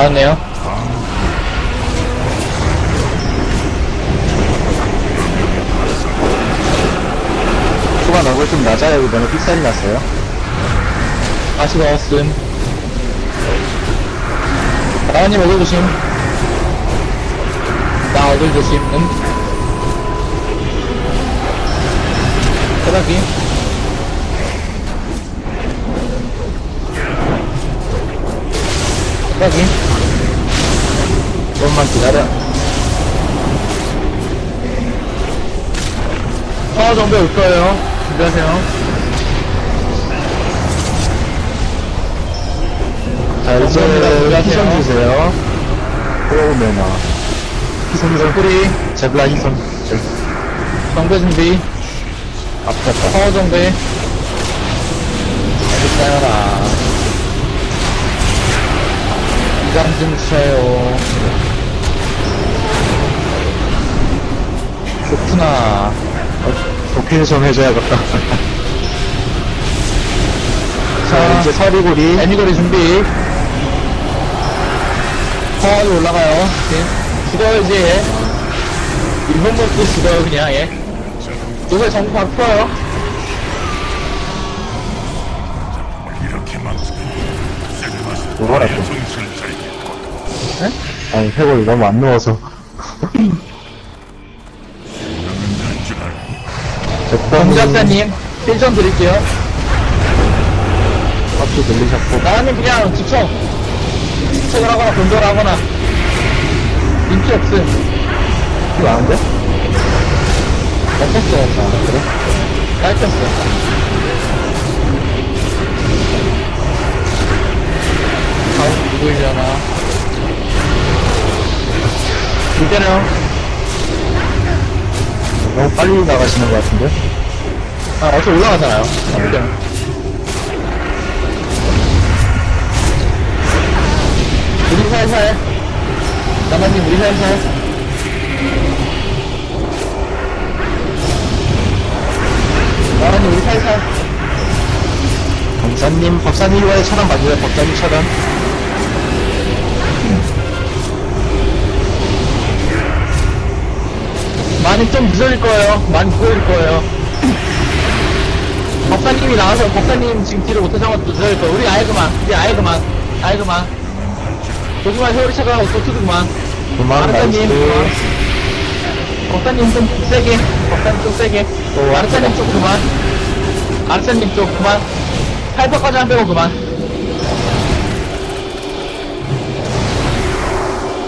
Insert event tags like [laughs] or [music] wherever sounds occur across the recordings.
나왔네요. 초반 얼굴 좀 낮아요. 이번에 삑살이 났어요. 다시 넣었음. 나은님 얼굴 조심. 나 얼굴 조심. 음. 바닥이. 바닥이. 조금만 기다려. 파워 정배 올 거예요. 준비하세요. 자, 이제. 희선 주세요. 오메나. 희선 좀 뿌리, 제블라 희선. 정배 준비. 앞잡다. 파워 정배. 어디 쌓여라. 이감 좀 주세요. 좋구나. 도핑 좀 해줘야겠다. 자, 자, 이제 서리고리. 애미거리 준비. 파워로 올라가요. 예. 죽어요, 이제. 일본 먹고 죽어요, 그냥, 예. 요새 전부 바로 풀어요. 뭐라 또. 네? 아니, 회골이 너무 안 누워서. [laughs] 정작사님, 1점 드릴게요. 앞도 들리셨고. 나가님 그냥 집청. 집청을 하거나 변조를 하거나. 인기 없음. 이거 아는데? 없었어. 아, 그래? 깔혔어. 다음 누구이려나. 이때는 너무 빨리 나가시는 것 같은데? 아, 어차피 올라가잖아요. 아, 이때는. 우리 살살. 나만님, 우리 살살. 나만님, 우리 살살. 법사님, 법사님과의 차단 맞아요. 법사님 차단. 많이 좀 늦어질 거예요. 많이 늦어질 거예요. 법사님이 나와서 법사님 지금 딜을 것도 늦어질 거예요. 우리 아예 그만. 우리 아예 그만. 아예 그만. 조금만 세월이 차가고 또 투드구만. 그만. 나이스. 법사님 좀 세게. 법사님 좀 세게. 또 마르타님 좀 그만. 마르타님 좀 그만. 팔퍼까지 안 빼고 그만.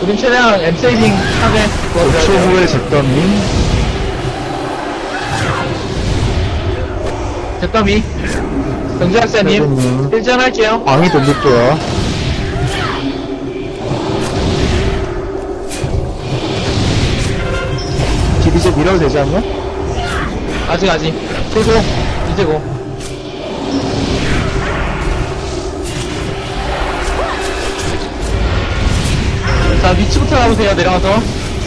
우린 최대한 엠세이빙 하게 5초 후에 잭더님. 됐더미 정지학사님 선생님. 1전 할게요 광희 돌릴게요. 길 이제 밀어도 되지 않냐? 아직 아직 소소 이제 고 자, 위치부터 나오세요, 내려가서.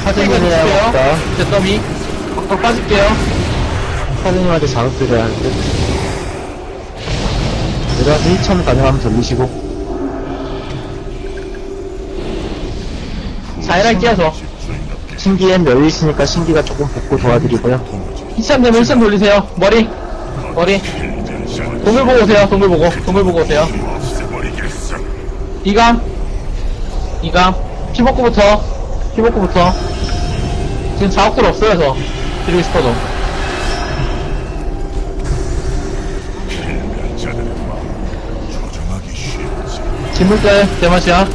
사진이야, 주세요. 맞다. 됐더미 꽉꽉 빠질게요. 사장님한테 자극 드려야 하는데. 내려와서 1천 가능하면 돌리시고. 자이랑 끼어서. 신기엔 열리 있으니까 신기가 조금 볶고 도와드리고요. 2참 되면 1참 돌리세요. 머리. 머리. 동글 보고 오세요, 동글 보고. 동글 보고 오세요. 이감. 이감. 피복구부터. 피복구부터. 지금 자업들 없어요, 저. 드리고 싶어도. 진물대, 대맛이야.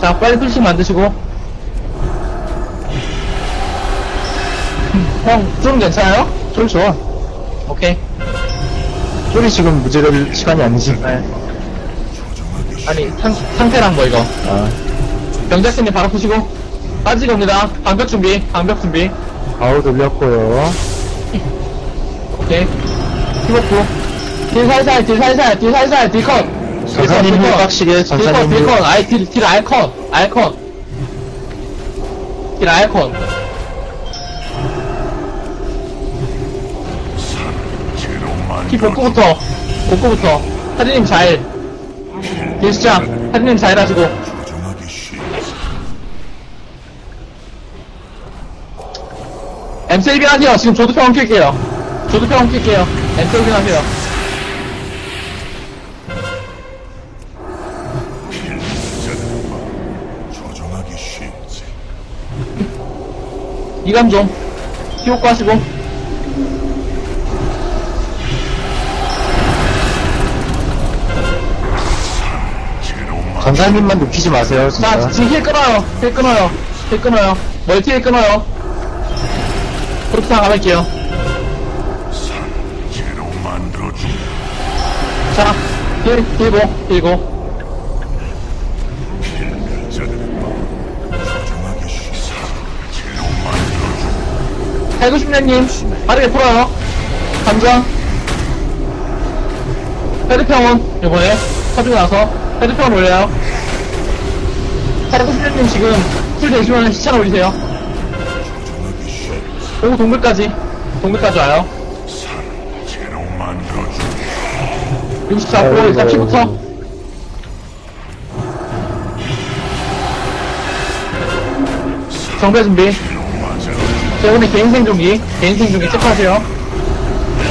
자, 빨리 풀씩 만드시고. 형, 좀 괜찮아요? 쫄 좋아. 오케이. 쫄이 지금 무제를 시간이 아니지. 네. 아니, 상, 상태랑 뭐 이거. 아, 병작스님 바로 푸시고. 빠지기 옵니다. 방벽 준비, 방벽 준비. 아우 돌렸고요. 오케이. 피복구. 딜 살살, 딜 살살, 딜 살살, 딜 컷. 딜 컷, 전사님 딜힐 컷. 빡시게, 전사님 딜 힐. 컷. 아이, 딜, 딜 알컷, 알컷. 딜 알컷. 키 복구부터, 복구부터. 사진님 잘. 딜 시작. 사진님 잘 하시고. M7빙 하세요. 지금 조드평원 킬게요. 조드평원 킬게요. M7빙 하세요. 조정하기 쉽지. 이감 좀. 키워고 하시고. 전사님만 눕히지 마세요, 자, 진짜. 지금 힐 끊어요. 힐 끊어요. 힐 끊어요. 멀티 힐 끊어요. 그렇게 나가볼게요. 새로 만들어준다. 자, 힐, 힐고, 힐고. 조정하기 쉽지. 새로 만들어준다. 190년님, 빠르게 풀어요. 감정. 헤드평원, 이번에, 터지고 나서, 헤드평원 올려요. 190년님 지금, 풀 되시면 시차를 올리세요. 오고 동글까지, 동글까지 와요. 새로 만들어준다. 64고, 일단 피부터. 정배 준비. 자, 오늘 개인 생존기, 개인 생존기 체크하세요.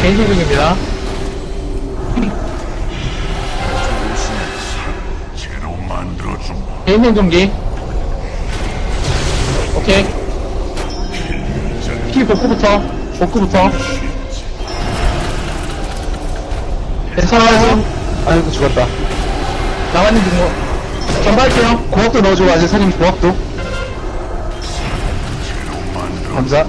개인 생존기입니다. 개인 생존기. 오케이. 피 복구부터, 복구부터. 괜찮아요. 아이고, 죽었다. 나만님 중고. 전발게요. 고학도 넣어주고, 아직 사님 고학도. 감사.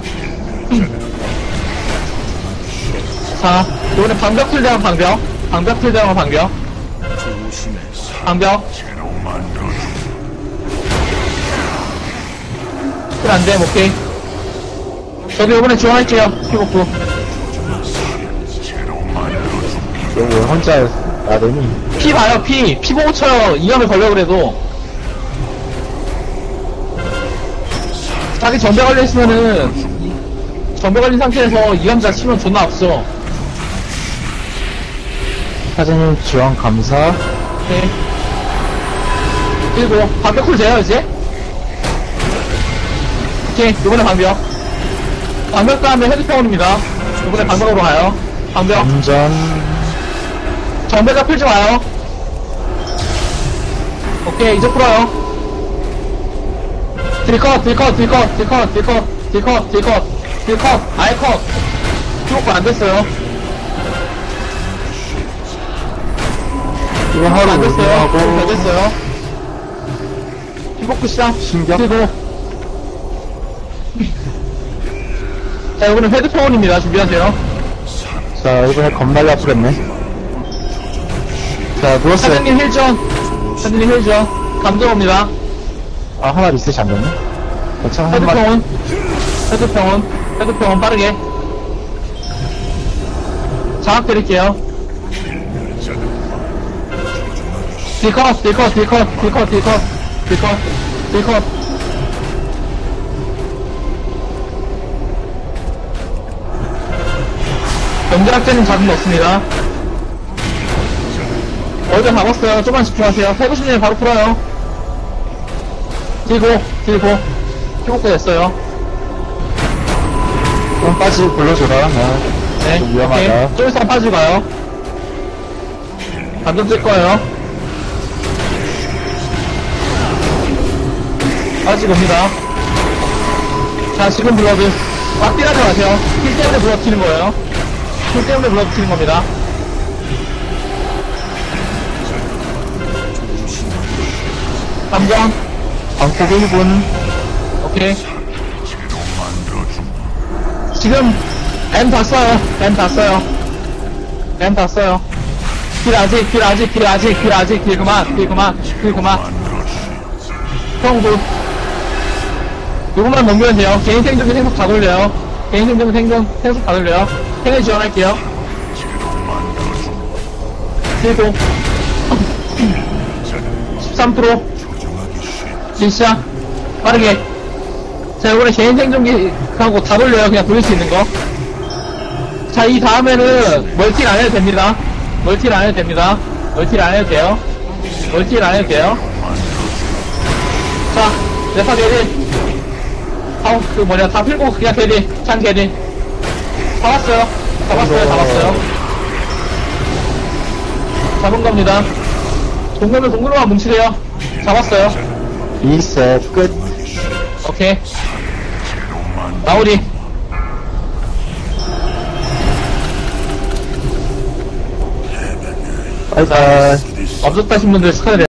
자, 이번에 방벽 풀대한 방벽. 방벽 풀대한 방벽. 방벽. 새로 만들어준다. 풀안 돼, 오케이. 저도 이번에 지원할게요. 피 복구. 새로 만들어준다. 너왜 혼자 나대니? 피 봐요, 피. 피 보고 쳐요. 이염에 걸려 그래도. 자기 전배 걸려있으면은, 전배 걸린 상태에서 이염자 치면 존나 없어. 사장님 지원 감사. 오케이. 그리고, 방벽 쿨 돼요, 이제? 오케이, 요번에 방벽. 방벽 다음에 헤드평원입니다. 요번에 방벽으로 가요. 방벽. 안전. 정배가 풀지 마요. 오케이, 이제 풀어요. 딜컷, 딜컷, 딜컷, 딜컷, 딜컷, 딜컷, 딜컷, 딜컷, 아이컷. 키워고 안 됐어요. 이거 하루 안 됐어요. 안 하고. 됐어요. 피복구 시작. 신격. 그리고. 자, 이번엔 헤드폰입니다. 준비하세요. 자, 이번에 겁나게 아프겠네. 자, 누웠어요. 사장님 힐전. 사장님 힐전. 감정 옵니다. 아, 하나 리셋이 안 됐네. 괜찮아, 한 번. 헤드평원, 헤드평원, 헤드평원 빠르게. 장악 드릴게요. 딜컷, 딜컷, 딜컷, 딜컷, 딜컷, 딜컷, 딜컷. 연결학자님 잡은 거 없습니다. 어제 잡았어요. 조금만 집중하세요. 190년 바로 풀어요. 들고, 들고. 피복도 됐어요. 좀 빠지 불러줘라. 나. 네. 좀 위험하다. 오케이. 좀 있으면 빠지고 가요. 감정 뜰 거예요. 빠지고 옵니다. 자, 지금 블러드. 막 뛰라지 마세요. 힐 때문에 블러드 튀는 거예요. 힐 때문에 튀는 겁니다. 감정. 방콕 1분. 오케이. 지금 M 다 써요. M 다 써요. M 다 써요. 길 아직, 길 아직, 길 아직, 길 아직, 길 그만, 길 그만, 길 그만. 형도. 요것만 넘기면 돼요. 개인 생존기 생속 다 돌려요. 개인 생존기 생존, 생속 다 돌려요. 생일 지원할게요. 그리고 13% 조정하기 쉽지. 진짜 빠르게. 자, 요번에 개인 생존기 하고 다 돌려요. 그냥 돌릴 수 있는 거. 자, 이 다음에는 멀티를 안 해도 됩니다. 멀티를 안 해도 됩니다. 멀티를 안 해도 돼요. 멀티를 안 해도 돼요. 자, 레파 내리. 다, 그 뭐냐, 다 풀고 그냥 개디, 찬 개디. 잡았어요. 잡았어요, 잡았어요. 잡은 겁니다. 동물은 동물만 뭉치래요. 잡았어요. 리셋 끝 오케이. 마무리. 바이바이 없었다신 분들 축하드려요.